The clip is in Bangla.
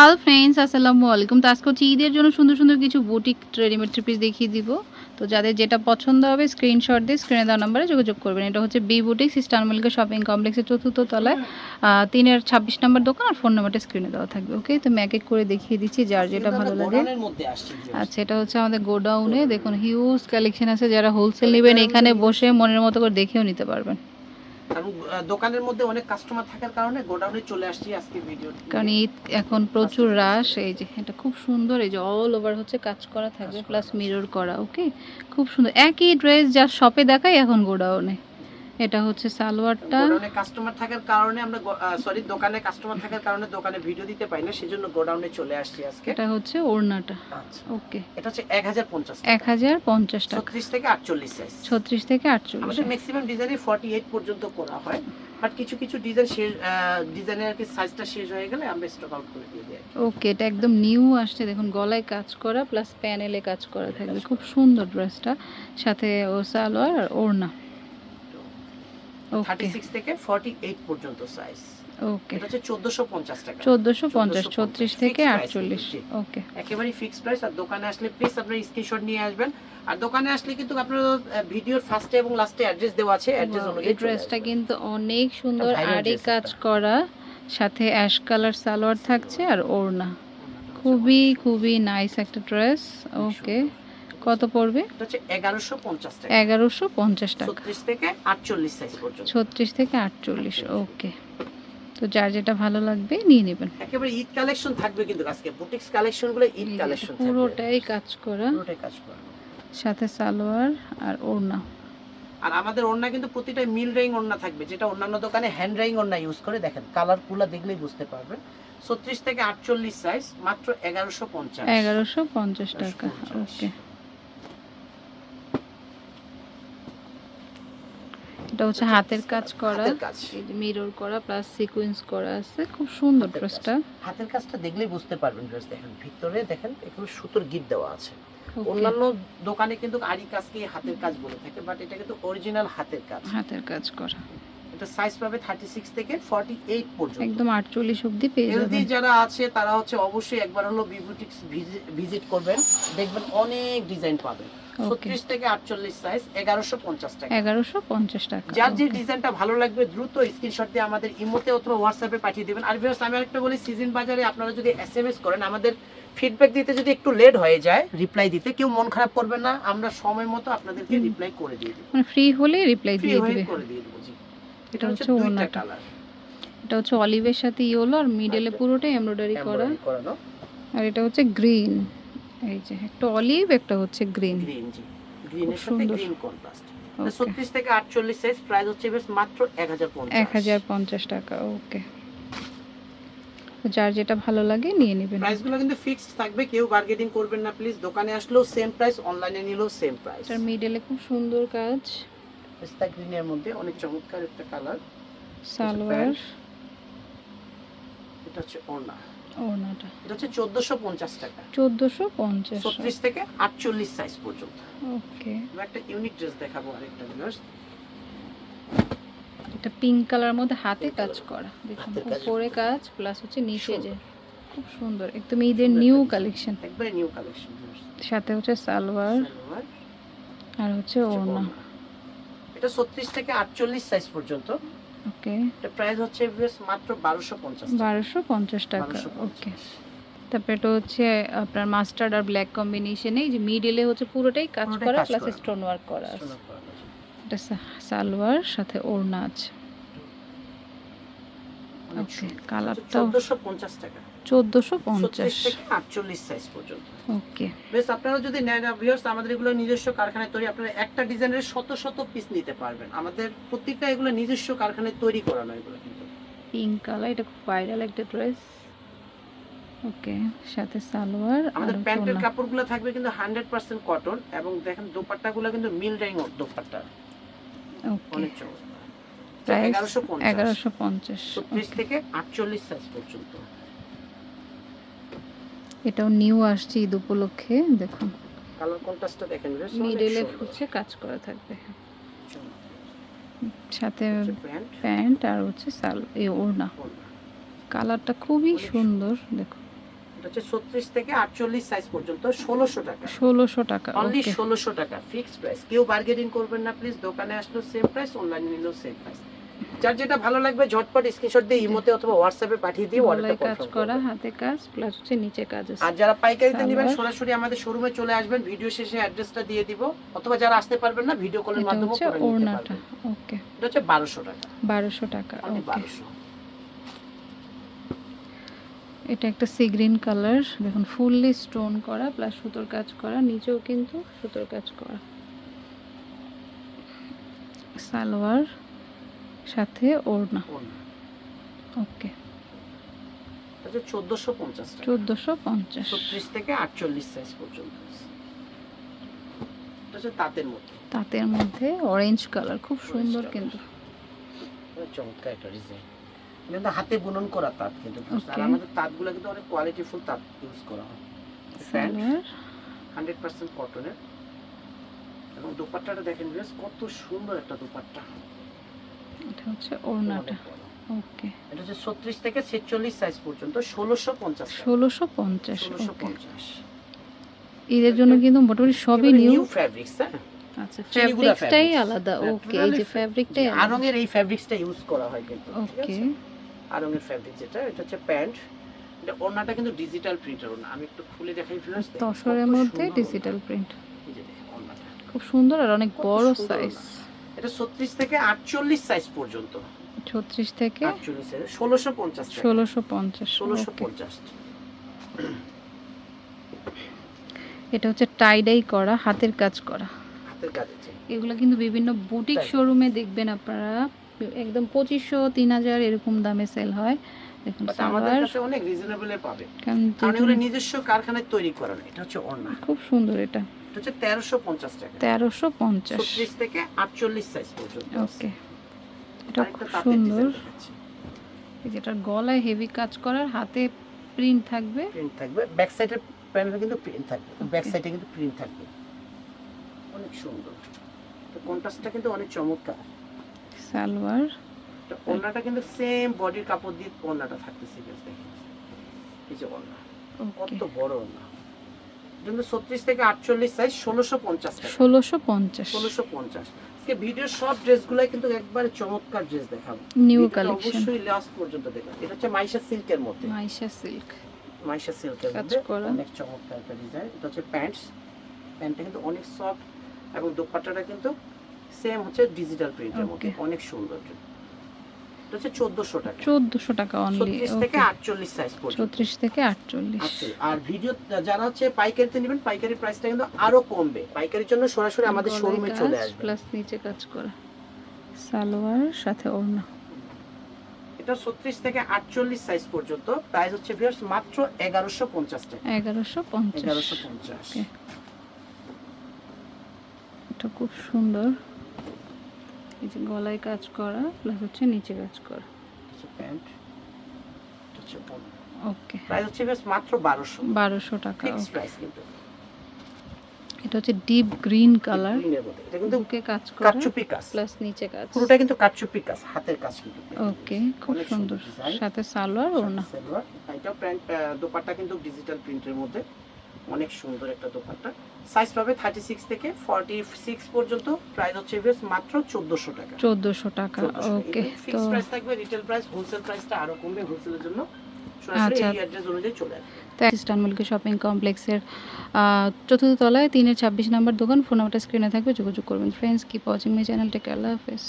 হ্যালো ফ্রেন্ডস আসসালামু আলাইকুম। তো আজকে হচ্ছে ঈদের জন্য সুন্দর সুন্দর কিছু বুটিক রেডিমেড থ্রি পিস দেখিয়ে দিব। তো যাদের যেটা পছন্দ হবে স্ক্রিনশট দিয়ে স্ক্রিনে দেওয়া নাম্বারে যোগাযোগ করবেন। এটা হচ্ছে বি বুটিক সিস্টার মিল্কের শপিং কমপ্লেক্সের চতুর্থ তলায়। তিনের ছাব্বিশ নাম্বার দোকান আর ফোন নাম্বারটা স্ক্রিনে দেওয়া থাকবে ওকে তো আমি এক এক করে দেখিয়ে দিচ্ছি যার যেটা ভালো লাগে। আচ্ছা এটা হচ্ছে আমাদের গোডাউনে। দেখুন হিউজ কালেকশন আছে। যারা হোলসেল নেবেন এখানে বসে মনের মতো করে দেখেও নিতে পারবেন। কারণ দোকানের মধ্যে অনেক কাস্টমার থাকার কারণে গোডাউনে চলে আসছি আজকে ভিডিও কারণ ঈদ এখন প্রচুর রাশ এই যে এটা খুব সুন্দর এই যে অল ওভার হচ্ছে কাজ করা থাকবে প্লাস মিরর করা ওকে খুব সুন্দর। একই ড্রেস যা শপে দেখায় এখন গোডাউনে। এটা হচ্ছে সালোয়ারটা। গোডাউনে কাস্টমার থাকার কারণে আমরা সরি দোকানে কাস্টমার থাকার কারণে দোকানে ভিডিও দিতে পাই না সেজন্য গোডাউনে চলে আসছি আজকে। এটা হচ্ছে ওড়নাটা। আচ্ছা। ওকে। এটা হচ্ছে এক হাজার পঞ্চাশ এক হাজার পঞ্চাশ টাকা। ছত্রিশ থেকে আটচল্লিশ সাইজ ছত্রিশ থেকে আটচল্লিশ। আমাদের ম্যাক্সিমাম ডিজাইনে ফর্টি এইট পর্যন্ত করা হয় বাট কিছু কিছু ডিজাইন শেষ ডিজাইনের আর কি সাইজটা শেষ হয়ে গেলে আমরা স্টক আউট করে দিয়ে দিই। ওকে এটা একদম নিউ আসছে। দেখুন গলায় কাজ করা প্লাস প্যানেলে কাজ করা থাকবে। খুব সুন্দর ড্রেসটা সাথে ও সালোয়ার আর ওড়না। থার্টি সিক্স থেকে ফর্টি এইট পর্যন্ত সাইজ ওকে এটা হচ্ছে চোদ্দশো পঞ্চাশ টাকা। চোদ্দোশো পঞ্চাশ 1450 ছত্রিশ থেকে Fixed price আটচল্লিশ। জি। ওকে একেবারেই ফিক্সড প্রাইস আর দোকানে আসলে প্লিজ আপনার স্ক্রিনশট নিয়ে আসবেন। আর দোকানে আসলে কিন্তু আপনার ভিডিওর ফার্স্টে এবং লাস্টে অ্যাড্রেস দেওয়া আছে। অ্যাড্রেস অনুযায়ী ড্রেসটা কিন্তু অনেক সুন্দর। আড়ি কাজ করা সাথে অ্যাশ কালার সালোয়ার থাকছে আর ওড়না। খুবই খুবই নাইস একটা ড্রেস ওকে কত পড়বে? এটা হচ্ছে এগারোশো পঞ্চাশ টাকা। এগারোশো পঞ্চাশ টাকা। ছত্রিশ থেকে আটচল্লিশ সাইজ পর্যন্ত। ছত্রিশ থেকে আটচল্লিশ ওকে। তো যার যেটা ভালো লাগবে নিয়ে নেবেন। একেবারে ঈদ কালেকশন থাকবে কিন্তু আজকে। বুটিক্স কালেকশনগুলো ঈদ কালেকশন পুরোটাই কাজ করা। পুরোটাই কাজ করা। সাথে সালোয়ার আর ওড়না। আর আমাদের ওড়না কিন্তু প্রতিটা মিল রেইং ওড়না থাকবে যেটা অন্যান্য দোকানে হ্যান্ড রেইং ওড়না ইউজ করে। দেখেন কালারগুলা দেখলেই বুঝতে পারবেন। ছত্রিশ থেকে আটচল্লিশ সাইজ মাত্র এগারোশো পঞ্চাশ। এগারোশো পঞ্চাশ টাকা ওকে। এটা হচ্ছে হাতের কাজ করা। মিরর করা প্লাস সিকোয়েন্স করা আছে খুব সুন্দর। ড্রেসটা হাতের কাজটা দেখলেই বুঝতে পারবেন ড্রেস দেখেন। ভিতরে দেখেন এখানে সুতোর গিট দেওয়া আছে। অন্যান্য দোকানে কিন্তু আরি কাজকে হাতের কাজ বলে থাকে বাট এটা কিন্তু অরিজিনাল হাতের কাজ। হাতের কাজ করা। এটা সাইজ পাবে থার্টি সিক্স থেকে ফর্টি এইট পর্যন্ত। একদম আটচল্লিশ অবধি পেয়ে হেলদি যাবেন। যারা আছে তারা হচ্ছে অবশ্যই একবার হলো ভিজিট করবেন। দেখবেন অনেক ডিজাইন পাবেন। ওকে ছত্রিশ থেকে আটচল্লিশ সাইজ এগারোশো পঞ্চাশ টাকা। এগারোশো পঞ্চাশ টাকা। যার যে ডিজাইনটা ভালো লাগবে দ্রুত স্ক্রিনশট দিয়ে আমাদের ইমোতে অথবা হোয়াটসঅ্যাপে পাঠিয়ে দেবেন। আর ভিউয়ার্স আমি আরেকটা বলি সিজন বাজারে আপনারা যদি এসএমএস করেন আমাদের ফিডব্যাক দিতে যদি একটু লেট হয়ে যায় রিপ্লাই দিতে কেউ মন খারাপ করবে না। আমরা সময় মতো আপনাদেরকে রিপ্লাই করে দিয়ে দেবো। ফ্রি হলে রিপ্লাই দিয়ে দিবে। করে দিয়ে দেবো জি। এটা হচ্ছে দুইটা কালার এটা হচ্ছে অলিভের সাথে ইয়েলো আর মিডলে আচ্ছা। পুরোটাই এমব্রয়ডারি করা। আর এটা হচ্ছে গ্রিন এই যে একটা অলিভ একটা হচ্ছে গ্রিন গ্রিন জি। গ্রিনের সাথে গ্রিন কন্ট্রাস্ট ওকে ছত্রিশ থেকে আটচল্লিশ সাইজ প্রাইস হচ্ছে বেশ মাত্র এক হাজার এক হাজার পঞ্চাশ টাকা ওকে। যার যেটা ভালো লাগে নিয়ে নেবেন। প্রাইসগুলো কিন্তু ফিক্সড থাকবে কেউ বার্গেটিং করবেন না প্লিজ দোকানে আসলেও সেম প্রাইস অনলাইনে নিলেও সেম প্রাইস এটার মিডলে খুব সুন্দর কাজ। পেস্তা গ্রিনের মধ্যে অনেক চমৎকার একটা কালার। সালোয়ার। এটা হচ্ছে ওড়না। ওড়নাটা। এটা হচ্ছে চোদ্দশো পঞ্চাশ টাকা। চোদ্দোশো পঞ্চাশ। ছত্রিশ থেকে আটচল্লিশ সাইজ পর্যন্ত। ওকে। একটা ইউনিক ড্রেস দেখাবো আরেকটা ভিউয়ার্স এটা পিঙ্ক কালার মধ্যে হাতে কাজ করা। দেখুন উপরে কাজ প্লাস হচ্ছে নিচে যে। খুব সুন্দর। একদম ঈদের নিউ কালেকশন একবারে নিউ কালেকশন সাথে হচ্ছে সালোয়ার। আর হচ্ছে ওড়না। এটা ছত্রিশ থেকে আটচল্লিশ সাইজ পর্যন্ত। ওকে এটা প্রাইস হচ্ছে মাত্র বারোশো পঞ্চাশ বারোশো পঞ্চাশ টাকা। ওকে তারপরে এটা হচ্ছে আপনার মাস্টার্ড আর ব্ল্যাক কম্বিনেশনে এই যে মিডলে হচ্ছে পুরোটাই কাজ করা প্লাস স্টোন ওয়ার্ক করা আছে। এটা সালোয়ার সাথে ওড়না আছে। ওকে চোদ্দশো পঞ্চাশ টাকা। চোদ্দোশো পঞ্চাশ। থেকে আটচল্লিশ সাইজ পর্যন্ত। ওকে বেশ আপনারা যদি নেন ভিউয়ার্স আমাদের এগুলো নিজস্ব কারখানায় তৈরি আপনারা একটা ডিজাইনের শত শত পিস নিতে পারবেন। আমাদের প্রত্যেকটা এগুলো নিজস্ব কারখানায় তৈরি করানো এগুলো কিন্তু। পিঙ্ক কালার এটা খুব ভাইরাল একটা ড্রেস ওকে সাথে সালোয়ার আমাদের প্যান্টের। কাপড়গুলো থাকবে কিন্তু হান্ড্রেড পার্সেন্ট কটন এবং দেখেন দোপাট্টাগুলো কিন্তু মিল ডাইং দোপাট্টা। ওকে অনেক চমৎকার। প্রাইস এগারোশো পঞ্চাশ। এগারোশো পঞ্চাশ ছত্রিশ থেকে আটচল্লিশ সাইজ পর্যন্ত। এটাও নিউ আসছে ঈদ উপলক্ষে দেখুন। কালার কন্ট্রাস্টটা দেখেন মিডলে হচ্ছে কাজ করা থাকবে চমৎকার। সাথে প্যান্ট। প্যান্ট আর হচ্ছে সাল এই ওড়না। কালারটা খুবই সুন্দর দেখুন। এটা হচ্ছে ছত্রিশ থেকে আটচল্লিশ সাইজ পর্যন্ত ষোলোশো টাকা। ষোলোশো টাকা অনলি ষোলোশো টাকা ফিক্সড প্রাইস কেউ বার্গেনিং করবেন না প্লিজ দোকানে আসলেও সেম প্রাইস অনলাইনে নিলেও সেম প্রাইস যার যেটা ভালো লাগবে ঝটপট স্ক্রিনশট দিয়ে ইমোতে অথবা হোয়াটসঅ্যাপে পাঠিয়ে দিয়ে অর্ডারটা কাজ করা হাতে কাজ প্লাস হচ্ছে নিচে কাজ আছে। আর যারা পাইকারিতে নেবেন সরাসরি আমাদের শোরুমে চলে আসবেন ভিডিও শেষে অ্যাড্রেসটা দিয়ে দিব। অথবা যারা আসতে পারবেন না ভিডিও কলের মাধ্যমে করে নিতে পারবেন। ওকে এটা হচ্ছে বারোশো টাকা। বারোশো টাকা ওকে এটা একটা সি গ্রিন কালার দেখুন ফুললি স্টোন করা প্লাস সুতোর কাজ করা নিচেও কিন্তু সুতোর কাজ করা। সালোয়ার। সাথে ওড়না। ওকে। টাকা। ছত্রিশ থেকে আটচল্লিশ সাইজ পর্যন্ত এটা তাঁতের মধ্যে? তাঁতের মধ্যে অরেঞ্জ কালার খুব সুন্দর কিন্তু। এটা চমৎকার একটা ডিজাইন কিন্তু হাতে বুনন করা তাঁত কিন্তু আর. আমাদের তাঁতগুলো কিন্তু অনেক কোয়ালিটিফুল তাঁত ইউজ করা হয়। হান্ড্রেড পার্সেন্ট কটনের এবং দোপাট্টাটা দেখেন বেশ কত সুন্দর একটা দোপাট্টা। এটা হচ্ছে ওড়নাটা। ওকে। এটা হচ্ছে ছত্রিশ থেকে ছেচল্লিশ সাইজ পর্যন্ত ষোলোশো পঞ্চাশ। ষোলোশো পঞ্চাশ ষোলোশো ওকে পঞ্চাশ। এদের জন্য কিন্তু মোটামুটি সবই নিউ নিউ ফ্যাব্রিক্স হ্যাঁ? আচ্ছা ফ্যাব্রিক্সটাই আলাদা ওকে। এই যে ফ্যাব্রিকটাই আরঙের এই ফ্যাব্রিক্সটা ইউজ করা হয় কিন্তু ওকে। আরঙের ফ্যাব্রিক যেটা এটা হচ্ছে প্যান্ট। এটা ওড়নাটা কিন্তু ডিজিটাল প্রিন্টার ওড়না। আমি একটু খুলে দেখাই ভিউয়ার্স তসরের মধ্যে ডিজিটাল প্রিন্ট খুব সুন্দর আর অনেক বড় সাইজ এটা 36 থেকে 48 সাইজ পর্যন্ত। ছত্রিশ থেকে 48 সাইজ 1650 টাকা ষোলোশো পঞ্চাশ 1650 এটা হচ্ছে টাইডাই করা হাতের কাজ করা। হাতের কাজ আছে। এগুলো কিন্তু বিভিন্ন বুটিক। শোরুমে দেখবেন আপনারা। একদম পঁচিশশো তিন হাজার এরকম দামে সেল হয়। দেখুন আমাদের কাছে অনেক রিজনেবলে পাবে। কারণ এগুলো নিজস্ব কারখানায় তৈরি করানো এটা হচ্ছে ওড়না খুব সুন্দর এটা। এটা হচ্ছে 1350 টাকা। তেরোশো পঞ্চাশ। 36 থেকে 48 সাইজ পর্যন্ত ওকে। এটা খুব সুন্দর। এই যেটার গলায় হেভি কাজ করার হাতে প্রিন্ট থাকবে। প্রিন্ট থাকবে। ব্যাক সাইডের প্যানেলে কিন্তু প্রিন্ট থাকবে। ব্যাক সাইডে কিন্তু প্রিন্ট থাকবে। অনেক সুন্দর। তো কন্ট্রাস্টটা কিন্তু অনেক চমৎকার। সালোয়ার। তো ওড়নাটা কিন্তু সেম বডির কাপড় দিয়ে ওড়নাটা থাকতেছে। দেখেন এই যে ওড়না। কত বড় ওড়না। কিন্তু ছত্রিশ থেকে আটচল্লিশ সাইজ ষোলোশো পঞ্চাশ ষোলোশো পঞ্চাশ। ষোলোশো পঞ্চাশ। ভিডিওর সব ড্রেসগুলাই কিন্তু একবারে চমৎকার ড্রেস দেখাবো। নিউ কালেকশন অবশ্যই লাস্ট পর্যন্ত দেখবেন। এটা হচ্ছে মাইশা সিল্কের মধ্যে। মাইশা সিল্ক। মাইশা সিল্কের মধ্যে অনেক চমৎকার একটা ডিজাইন এটা হচ্ছে প্যান্টস প্যান্টটা কিন্তু অনেক সফট এবং দোপাট্টাটা কিন্তু সেম হচ্ছে ডিজিটাল প্রিন্টের মধ্যে। অনেক সুন্দর এটা হচ্ছে চোদ্দোশো টাকা। অনলি থেকে সাইজ পর্যন্ত। থেকে আটচল্লিশ। আছে আর ভিডিও যারা হচ্ছে পাইকারিতে নেবেন পাইকারি প্রাইসটা কিন্তু আরও কমবে। পাইকারির জন্য সরাসরি আমাদের শোরুমে চলে আসবে। প্লাস নিচে কাজ করা। সালোয়ার সাথে ওড়না। এটা ছত্রিশ থেকে আটচল্লিশ সাইজ পর্যন্ত। প্রাইস হচ্ছে ভিউয়ার্স মাত্র এগারোশো পঞ্চাশ টাকা। এগারোশো পঞ্চাশ। এগারোশো পঞ্চাশ। Okay. এটা খুব সুন্দর। এই যে গলায় কাজ করা প্লাস হচ্ছে নিচে কাজ করা। প্যান্ট ওকে প্রাইস হচ্ছে মাত্র বারোশো। বারোশো টাকা. প্রাইস কিন্তু। এটা হচ্ছে ডিপ গ্রিন কালার এটা কিন্তু বুকে কাজ করা কাজ। প্লাস নিচে কাজ। পুরোটা কিন্তু কাটচুপি কাজ হাতের কাজ কিন্তু। ওকে খুব সুন্দর। সাথে সালোয়ার ওড়না সালোয়ার। এটা প্যান্ট দোপাট্টা কিন্তু ডিজিটাল প্রিন্টের মধ্যে। অনেক সুন্দর একটা দোপাট্টা। সাইজ পাবে থার্টি সিক্স থেকে ফর্টি সিক্স পর্যন্ত। প্রাইস হচ্ছে মাত্র চোদ্দোশো টাকা। চোদ্দোশো টাকা ওকে তো ফিক্স প্রাইস থাকবে রিটেল প্রাইস হোলসেল প্রাইসটা আরও কমবে হোলসেলের জন্য আচ্ছা। শপিং কমপ্লেক্সের চতুর্থ তলায় তিনের ছাব্বিশ নম্বর দোকান ফোন নাম্বারটা স্ক্রিনে থাকবে যোগাযোগ করবেন। Friends keep watching my channel tech আল্লাহ হাফেজ।